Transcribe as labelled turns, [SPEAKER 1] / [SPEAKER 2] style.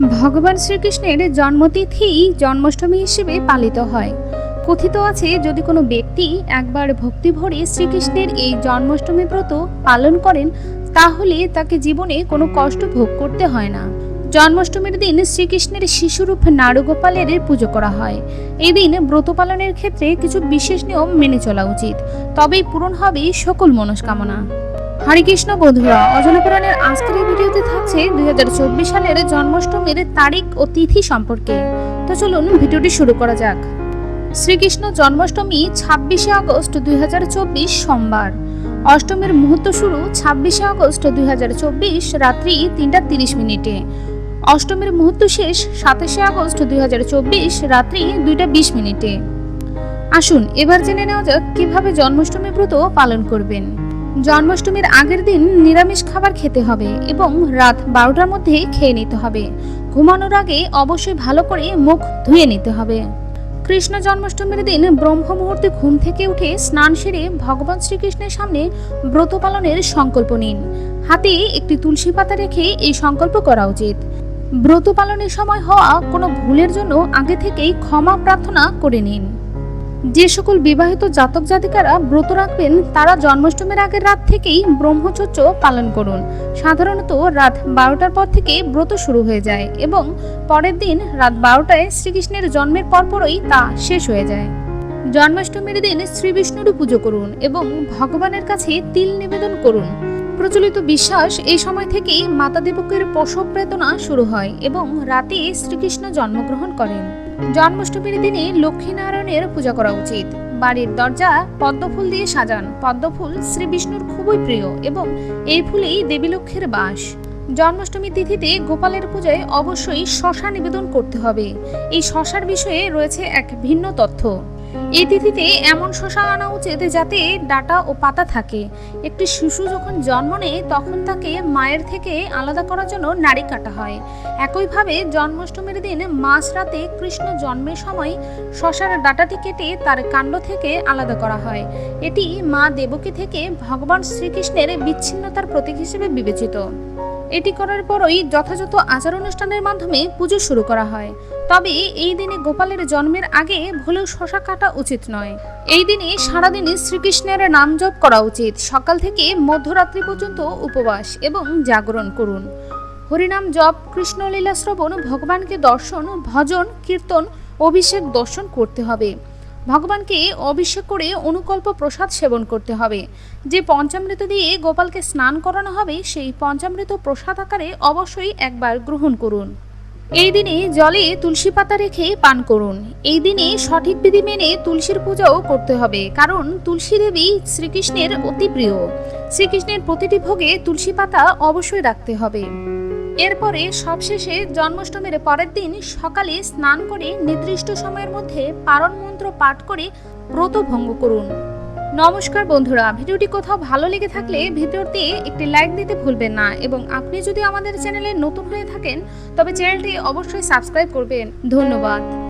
[SPEAKER 1] ভগবান শ্রীকৃষ্ণের জন্মতিথি জন্মাষ্টমী হিসেবে পালিত হয়। কথিত আছে, যদি কোনো ব্যক্তি একবার ভক্তি ভরে শ্রীকৃষ্ণের এই জন্মাষ্টমী ব্রত পালন করেন, তাহলে তাকে জীবনে কোনো কষ্ট ভোগ করতে হয় না। জন্মাষ্টমীর দিন শ্রীকৃষ্ণের শিশুরূপ নাড়ুগোপালের পুজো করা হয়। এই দিন ব্রত পালনের ক্ষেত্রে কিছু বিশেষ নিয়ম মেনে চলা উচিত। তবেই পূরণ হবে সকল মনস্কামনা। হরে কৃষ্ণ বন্ধুরা অজনা পুরাণের আজকের এই ভিডিওতে থাকছে দুই সালের জন্মাষ্টমীর তারিখ ও তিথি সম্পর্কে। তো চলুন ভিডিওটি শুরু করা যাক। শ্রীকৃষ্ণ জন্মাষ্টমী ছাব্বিশে আগস্ট দুই সোমবার। অষ্টমীর মুহূর্ত শুরু ছাব্বিশে আগস্ট দুই হাজার চব্বিশ রাত্রি তিনটা তিরিশ মিনিটে। অষ্টমীর মুহূর্ত শেষ সাতাশে আগস্ট দুই হাজার চব্বিশ রাত্রি দুইটা বিশ মিনিটে। আসুন এবার জেনে নেওয়া যাক কীভাবে জন্মাষ্টমী ব্রত পালন করবেন। জন্মাষ্টমীর আগের দিন নিরামিষ খাবার খেতে হবে এবং রাত বারোটার মধ্যে খেয়ে নিতে হবে। ঘুমানোর আগে অবশ্যই ভালো করে মুখ ধুয়ে নিতে হবে। কৃষ্ণ জন্মাষ্টমীর দিন ব্রহ্ম মুহূর্তে ঘুম থেকে উঠে স্নান সেরে ভগবান শ্রীকৃষ্ণের সামনে ব্রত পালনের সংকল্প নিন। হাতে একটি তুলসী পাতা রেখে এই সংকল্প করা উচিত। ব্রত পালনের সময় হওয়া কোনো ভুলের জন্য আগে থেকেই ক্ষমা প্রার্থনা করে নিন। যে সকল বিবাহিত জাতক জাতিকারা ব্রত রাখবেন, তারা জন্মাষ্টমীর আগের রাত থেকেই ব্রহ্মচর্য পালন করুন। সাধারণত রাত বারোটার পর থেকে ব্রত শুরু হয়ে যায় এবং পরের দিন রাত বারোটায় শ্রীকৃষ্ণের জন্মের পরপরই তা শেষ হয়ে যায়। জন্মাষ্টমীর দিন শ্রী বিষ্ণুরও পুজো করুন এবং ভগবানের কাছে তিল নিবেদন করুন। প্রচলিত বিশ্বাস এই সময় থেকেই মাতা দেবকের প্রসব বেদনা শুরু হয় এবং রাতে শ্রীকৃষ্ণ জন্মগ্রহণ করেন। জন্মাষ্টমীর দিনে লক্ষ্মীনারায়ণের পূজা করা উচিত। বাড়ির দরজা পদ্মফুল দিয়ে সাজান। পদ্মফুল শ্রী বিষ্ণুর খুবই প্রিয় এবং এই ফুলেই দেবী লক্ষ্মীর বাস। জন্মাষ্টমী তিথিতে গোপালের পূজায় অবশ্যই শশা নিবেদন করতে হবে। এই শশার বিষয়ে রয়েছে এক ভিন্ন তথ্য। এই তিথিতে এমন শশা আনা উচিত যাতে ডাটা ও পাতা থাকে। একটি শিশু যখন জন্ম নেয়, তখন তাকে মায়ের থেকে আলাদা করার জন্য নাড়ি কাটা হয়। একইভাবে জন্মাষ্টমীর দিন মাঝরাতে কৃষ্ণ জন্মের সময় শশার ডাটাটি কেটে তার কাণ্ড থেকে আলাদা করা হয়। এটি মা দেবকী থেকে ভগবান শ্রীকৃষ্ণের বিচ্ছিন্নতার প্রতীক হিসেবে বিবেচিত। এটি করার পরই যথাযথ আচার অনুষ্ঠানের মাধ্যমে পুজো শুরু করা হয়। তবে এই দিনে গোপালের জন্মের আগে ভুলেও শশা কাটা উচিত নয়। এই দিনে সারাদিনে শ্রীকৃষ্ণের নাম জপ করা উচিত। সকাল থেকে মধ্যরাত্রি পর্যন্ত উপবাস এবং জাগরণ করুন। হরিনাম জপ, কৃষ্ণলীলা শ্রবণ, ভগবানকে দর্শন, ভজন, কীর্তন, অভিষেক দর্শন করতে হবে। ভগবানকে অভিষেক করে অনুকল্প প্রসাদ সেবন করতে হবে। যে পঞ্চামৃত দিয়ে গোপালকে স্নান করানো হবে, সেই পঞ্চামৃত প্রসাদ আকারে অবশ্যই একবার গ্রহণ করুন। এই দিনে জলে তুলসী পাতা রেখে পান করুন। এই দিনে সঠিক বিধি মেনে তুলসীর পূজাও করতে হবে, কারণ তুলসী দেবী শ্রীকৃষ্ণের অতি প্রিয়। শ্রীকৃষ্ণের প্রতিটি ভোগে তুলসী পাতা অবশ্যই রাখতে হবে। এরপরে সবশেষে জন্মাষ্টমীর পরের দিন সকালে স্নান করে নির্দিষ্ট সময়ের মধ্যে পারণ মন্ত্র পাঠ করে ব্রত ভঙ্গ করুন। নমস্কার বন্ধুরা। ভিডিওটি কোথাও ভালো লেগে থাকলে ভিডিওতে একটি লাইক দিতে ভুলবেন না এবং আপনি যদি আমাদের চ্যানেলে নতুন হয়ে থাকেন, তবে চ্যানেলটি অবশ্যই সাবস্ক্রাইব করবেন। ধন্যবাদ।